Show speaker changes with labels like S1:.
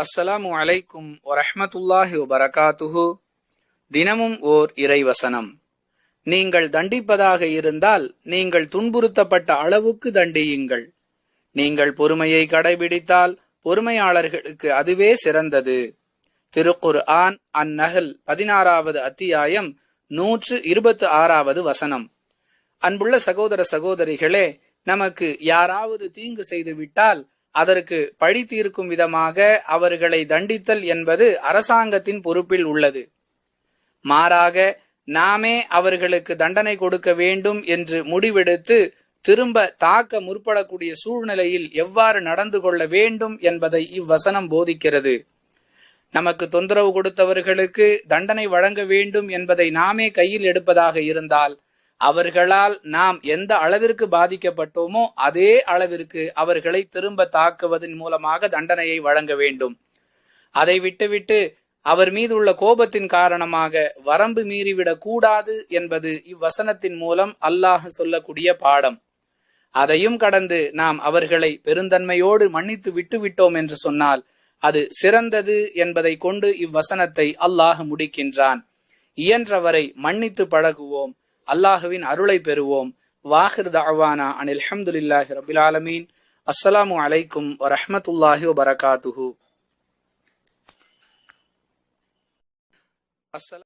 S1: அஸ்ஸலாமு அலைக்கும் வரஹ்மத்துல்லாஹி வபரகாத்துஹு. தினமும் ஓர் இறைவசனம். நீங்கள் தண்டிப்பதாக இருந்தால் நீங்கள் துன்புறுத்தப்பட்ட அளவுக்கு தண்டியுங்கள். நீங்கள் பொறுமையை கடைபிடித்தால் பொறுமையாளர்களுக்கு அதுவே சிறந்தது. திருக்குர் ஆன் அந்நகல் பதினாறாவது அத்தியாயம் நூற்று இருபத்து ஆறாவது வசனம். அன்புள்ள சகோதர சகோதரிகளே நமக்கு யாராவது தீங்கு செய்து விட்டால் அதற்கு பழி தீர்க்கும் விதமாக அவர்களை தண்டித்தல் என்பது அரசாங்கத்தின் பொறுப்பில் உள்ளது. மாறாக நாமே அவர்களுக்கு தண்டனை கொடுக்க வேண்டும் என்று முடிவெடுத்து திரும்ப தாக்க முற்படக்கூடிய சூழ்நிலையில் எவ்வாறு நடந்து கொள்ள வேண்டும் என்பதை இவ்வசனம் போதிக்கிறது. நமக்கு தொந்தரவு கொடுத்தவர்களுக்கு தண்டனை வழங்க வேண்டும் என்பதை நாமே கையில் எடுப்பதாக இருந்தால் அவர்களால் நாம் எந்த அளவிற்கு பாதிக்கப்பட்டோமோ அதே அளவிற்கு அவர்களை திரும்ப தாக்குவதன் மூலமாக தண்டனையை வழங்க வேண்டும். அதை விட்டுவிட்டு அவர் மீது உள்ள கோபத்தின் காரணமாக வரம்பு மீறிவிடக் கூடாது என்பது இவ்வசனத்தின் மூலம் அல்லாஹ் சொல்லக்கூடிய பாடம். அதையும் கடந்து நாம் அவர்களை பெருந்தன்மையோடு மன்னித்து விட்டு விட்டோம் என்று சொன்னால் அது சிறந்தது என்பதை கொண்டு இவ்வசனத்தை அல்லாஹ் முடிக்கின்றான். இயன்றவரை மன்னித்து பழகுவோம். அல்லாஹுவின் அருளை பெறுவோம் வாஹிர் தஅவானா அனில் அஹமதுல்லாஹி ரபில் ஆலமீன் அஸ்ஸலாமு அலைக்கும் வரஹ்மத்துல்லாஹி வபரகாத்துஹு அஸ்ஸலாம்